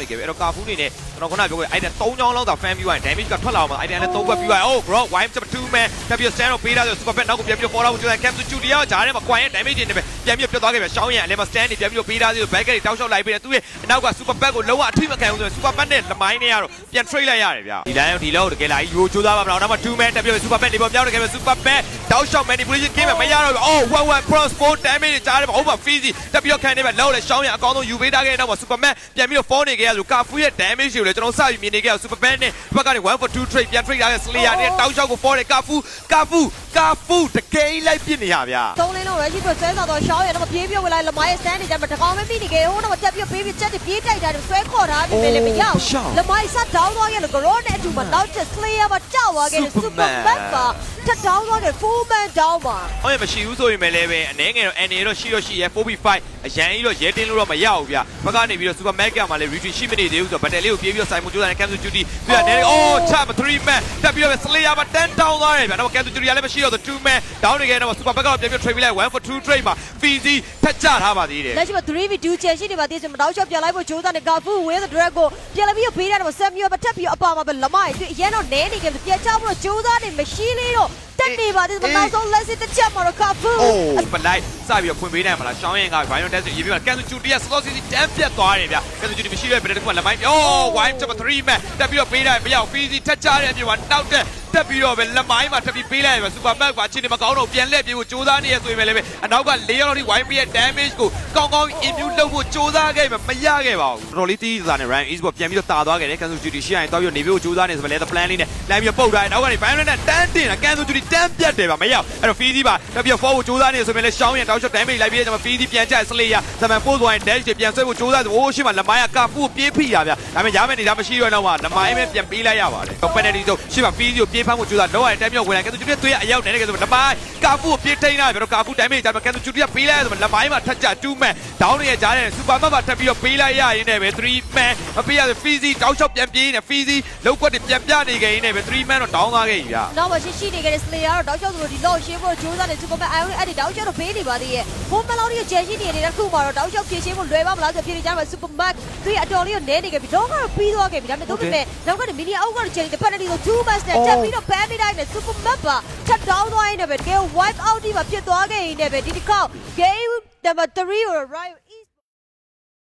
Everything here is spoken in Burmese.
နေခဲ့ပြီအဲ့တော့ကာဖူးနေနဲ့ကျွန်တော်ခုနပြောခဲ့အဲ့ဒါ3ချောင်းလောက်သာ fan view ရင် damage ကထွက်လာအောင်အဲ့ဒါလည်း3ခွက်ပြီးသွား oh bro why am 2 man တက်ပြီး stand တော့ပေးတာဆို super pet နောက်ကိုပြန်ပြီး fall out ကျန် cam to studio ဂျားထဲမှာ coin ရဲ့ damage တွေနဲ့ပဲ ပြန်ပြီးပြတ်သွားခဲ့ပြီရှောင်းရင်အလဲမှာ stand တွေပြန်ပြီးပေးတာဆို back တွေတောက်လျှောက်လိုက်ပြီးတယ်သူရဲ့အနောက်က super pet ကိုလုံးဝအထိမခံဘူးဆိုရင် super pet နဲ့လမိုင်းနဲ့ကတော့ပြန် trade လိုက်ရတယ်ဗျဒီတိုင်းဒီလောက်တကယ်လာယူချိုးသားပါမလားနောက်မှ2 man တက်ပြီး super pet တွေပေါ်ပြောင်းနေခဲ့ပြီ super pet တောက်လျှောက် manipulation game မရတော့ဘူး oh 1 1 cross 4 damage တွေကြားထဲမှာ over freezy တက်ပြီးခံနေပဲလောက်လဲရှောင်းရင်အကောင်းဆုံးယူပေးတာခဲ့တဲ့နောက်မှာ superman ပြန်ပြီးတော့ fall နေခဲ့ရဆိုကာဖူးရဲ့ damage တွေကိုလည်းကျွန်တော်စပြီးမြင်နေခဲ့ရ superman နဲ့ဘက်ကနေ1 for 2 trade ပြန် trade လာတဲ့ slayer နဲ့တောက်လျှောက်ကို fall နေကာဖူးကာဖူးကာဖူးတကယ်လိုက်ပြစ်နေရဗျာသုံးလင်းလုံးရရှိပြီးဆွဲဆောင်တော့ရှောင်းရတော့ပြေးပြေးဝင်လာလမိုင်းစတန်နေကြမှာတကောင်မမိနေခဲ့ဟိုတော့တက်ပြီးပေးပြီးချက်ပြေးတိုက်တာဆွဲခေါ်တာပြီလေမရောက်လမိုင်းဆက်ဒေါင်းသွားရဲ့ဂရိုးနဲ့အတူမှာနောက်ချက် slayer မှာကြောက်သွားခဲ့တဲ့ superman ပါ တက်ဒေါင်းသွားတဲ့ full man down ပါဟောရမရှိဘူးဆိုရင်လည်းပဲအနေငယ်တော့ NA တော့ရှိတော့ရှိရဲ 4v5 အရန်ကြီးတော့ရဲတင်းလို့တော့မရဘူးဗျဘက်ကနေပြီးတော့ super mega မှာလည်း retreat ရှိမနေသေးဘူးဆိုတော့ battle လေးကိုပြေးပြီးတော့ဆိုင်မကြိုးစားနေ cancel duty ပြရတယ် oh chap 3 man တက်ပြီးတော့ slayer မှာ10 down သွားတယ်ဗျနောက် cancel duty လည်းမရှိတော့2 man down နေခဲ့တော့ super mega ကိုပြန်ပြီး trade ပြီးလိုက်1 for 2 trade မှာ fizi ထက်ကြထားပါသေးတယ်လက်ရှိမှာ 3v2 ချယ်ရှိနေပါသေးတယ်မတော့ချော့ပြန်လိုက်ဖို့ဂျိုးသားနဲ့ဂါဖူဝဲတဲ့ဒရက်ကိုပြန်လာပြီးတော့ဘေးရတယ်ဆမ်မီယယ်ပတ်ထပ်ပြီးတော့အပါမှာပဲလမိုင်းတွေ့အရင်တော့နဲနေကြတယ်ပြန်ချဖို့ဂျိုးသားနဲ့မရှိလေးတော့တက်နေပါသေးတယ်နောက်ဆုံးလက်စစ်တစ်ချက်မှာတော့ဂါဖူအိုးပလိုက်စပြီးတော့ဖွင့်ပေးနိုင်မလားရှောင်းရင်က Violent Test ရေးပြီးတော့ Cancel Duty ရဲ့ Slow CC တန်းပြတ်သွားတယ်ဗျ Cancel Duty မရှိတဲ့ဘယ်တစ်ခုမှလက်မိုင်းအိုး Wine Chopper 3 man တက်ပြီးတော့ပေးလိုက်မရဘူး Fizi ထက်ကြတဲ့အပြင်မှာနောက်တက် တက်ပြီးတော့ပဲလက်မိုင်းမှာထပ်ပြီးပေးလိုက်ရပဲ Super Max ပါချင်းနေမကောင်းတော့ပြန်လက်ပြေးဖို့စူးစမ်းနေရဆိုရင်ပဲလည်းပဲအနောက်က၄ရောက်ထိ Wine ရဲ့ damage ကိုကောင်းကောင်း immune လုပ်ဖို့စူးစမ်းခဲ့မှမရခဲ့ပါဘူးတော်တော်လေးတီးစားနေ Ryan East ကပြန်ပြီးတော့တာသွားခဲ့တယ် Cancel Duty ရှိရင်တော့ပြီးတော့နေပြီးတော့စူးစမ်းနေဆိုပဲလေ the plan လေးနဲ့လမ်းပြီးပုတ်ထားတယ်နောက်ကနေ Violent နဲ့တန်းတင်တာ Cancel Duty တန်းပြတ်တယ်ဗျမရအဲ့တော့ Fizi ပါတက်ပြီးတော့ forward စူးစမ်းနေဆိုပဲလေရှောင်းရင်တောက်ချက် damage လိုက်ပြီးတော့ Fizi ပြန်ကျ Slayer ဇမန်ပို့သွားရင် dash ပြန်ဆွဲဖို့စူးစမ်းတယ်အိုးရှိမှလမိုင်းကကာဖူပြေးဖိတာဗျဒါပေမဲ့ရမယ်နေတာမရှိတော့တော့မှလမိုင်းပဲပြန်ပေးလိုက်ရပါတယ် penalty ဆိုရှိမှ Fizi ကိုပြေးဖမ်းဖို့စူးစမ်းတော့ရတဲ့တိုင်းမြောက်ဝင်လာ Cancel Duty သွေးအရောက်နေတယ်ဆိုလမိုင်းကာဖူပြေးထိန်းလာပြီတော့ကာဖူ damage ဒါပေမဲ့ Cancel Duty ပေးလိုက်ရဆိုလမိုင်းမှာထက်ကြ2 man down ရဲ့ကြားတဲ့ super man မှာထပ်ပြီးတော့ပေးလိုက်ရရင်လည်းပဲ3 man မပေးရဆို Fizi တောက်ချောက်ပြန်ပြေးနေ Fizi လောက်ကွက်တွေပြန်ပြနေခဲ့ရင်လည်းပဲ3 man တော့ down သွားခဲ့ပြီဗျနောက်မရှိရှိနေကြတဲ့ slayer တော့တောက်ချောက်သူတို့ဒီလော့ရှင်းဖို့ဂျိုးသားနဲ့ superman အိုင်အဲ့ဒီတောက်ချောက်တော့ဘေးနေပါသေးရဲ့ဘုံမလောင်းကြီးကျယ်ရှိနေတဲ့ခုမှာတော့တောက်ချောက်ဖြည့်ရှင်းဖို့လွယ်ပါမလားဆိုဖြည့်နေကြမှာ superman သူအတော်လေးကိုနဲနေခဲ့ပြီတော့ကတော့ပြီးသွားခဲ့ပြီဒါပေမဲ့တို့ပေမဲ့နောက်ကနေ mini အောက်ကတော့ကျယ်နေတဲ့ penalty ကို2 match နဲ့တက်ပြီးတော့ ban နေတိုင်းနဲ့ superman ပါထပ်တောင်းသွားရင်လည်းပဲတကယ် wipe out ဒီမှာဖြစ်သွားခဲ့ရင်လည်းပဲဒီတစ်ခေါက် game number 3ကို right